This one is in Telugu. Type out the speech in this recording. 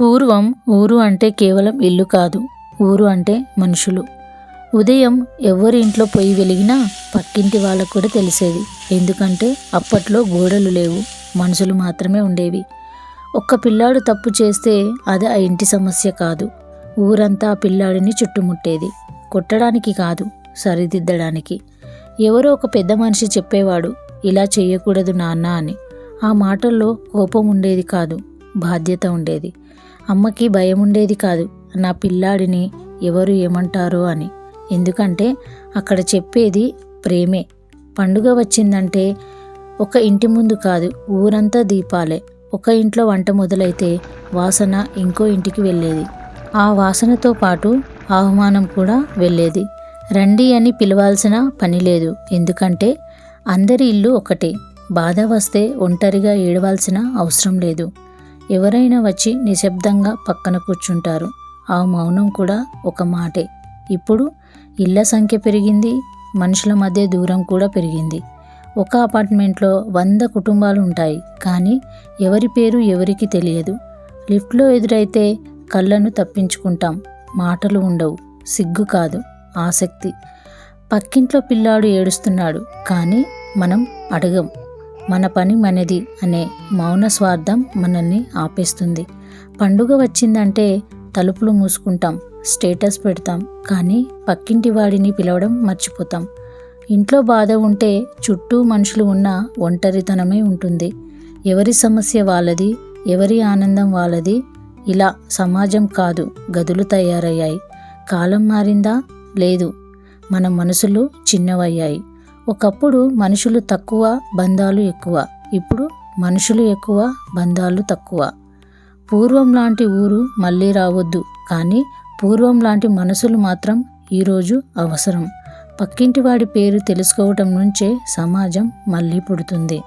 పూర్వం ఊరు అంటే కేవలం ఇల్లు కాదు ఊరు అంటే మనుషులు. ఉదయం ఎవరి ఇంట్లో పొయ్యి వెలిగినా పక్కింటి వాళ్ళకు కూడా తెలిసేది. ఎందుకంటే అప్పట్లో గోడలు లేవు మనుషులు మాత్రమే ఉండేవి. ఒక్క పిల్లాడు తప్పు చేస్తే అది ఆ ఇంటి సమస్య కాదు. ఊరంతా ఆ పిల్లాడిని చుట్టుముట్టేది. కొట్టడానికి కాదు సరిదిద్దడానికి. ఎవరో ఒక పెద్ద మనిషి చెప్పేవాడు ఇలా చేయకూడదు నాన్న అని. ఆ మాటల్లో కోపం ఉండేది కాదు బాధ్యత ఉండేది. అమ్మకి భయం ఉండేది కాదు. నా పిల్లాడిని ఎవరు ఏమంటారో అని. ఎందుకంటే అక్కడ చెప్పేది ప్రేమే. పండుగ వచ్చిందంటే ఒక ఇంటి ముందు కాదు ఊరంతా దీపాలే. ఒక ఇంట్లో వంట మొదలైతే వాసన ఇంకో ఇంటికి వెళ్ళేది. ఆ వాసనతో పాటు ఆహ్వానం కూడా వెళ్ళేది. రండి అని పిలవాల్సిన పని లేదు. ఎందుకంటే అందరి ఇల్లు ఒకటే. బాధ వస్తే ఒంటరిగా ఏడవాల్సిన అవసరం లేదు. ఎవరైనా వచ్చి నిశ్శబ్దంగా పక్కన కూర్చుంటారు. ఆ మౌనం కూడా ఒక మాటే. ఇప్పుడు ఇళ్ళ సంఖ్య పెరిగింది మనుషుల మధ్య దూరం కూడా పెరిగింది. ఒక అపార్ట్మెంట్లో వంద కుటుంబాలు ఉంటాయి కానీ ఎవరి పేరు ఎవరికి తెలియదు. లిఫ్ట్లో ఎదురైతే కళ్ళను తప్పించుకుంటాం మాటలు ఉండవు సిగ్గు కాదు ఆసక్తి. పక్కింట్లో పిల్లాడు ఏడుస్తున్నాడు కానీ మనం అడగం. మన పని మనది అనే మౌన స్వార్థం మనల్ని ఆపేస్తుంది. పండుగ వచ్చిందంటే తలుపులు మూసుకుంటాం స్టేటస్ పెడతాం కానీ పక్కింటి వాడిని పిలవడం మర్చిపోతాం. ఇంట్లో బాధ ఉంటే చుట్టూ మనుషులు ఉన్న ఒంటరితనమే ఉంటుంది. ఎవరి సమస్య వాళ్ళది ఎవరి ఆనందం వాళ్ళది ఇలా సమాజం కాదు గదులు తయారయ్యాయి. కాలం మారిందా? లేదు. మన మనసులు చిన్నవయ్యాయి. ఒకప్పుడు మనుషులు తక్కువ బంధాలు ఎక్కువ. ఇప్పుడు మనుషులు ఎక్కువ బంధాలు తక్కువ. పూర్వం లాంటి ఊరు మళ్ళీ రావద్దు. కానీ పూర్వం లాంటి మనసులు మాత్రం ఈరోజు అవసరం. పక్కింటి వాడి పేరు తెలుసుకోవటం నుంచే సమాజం మళ్ళీ పుడుతుంది.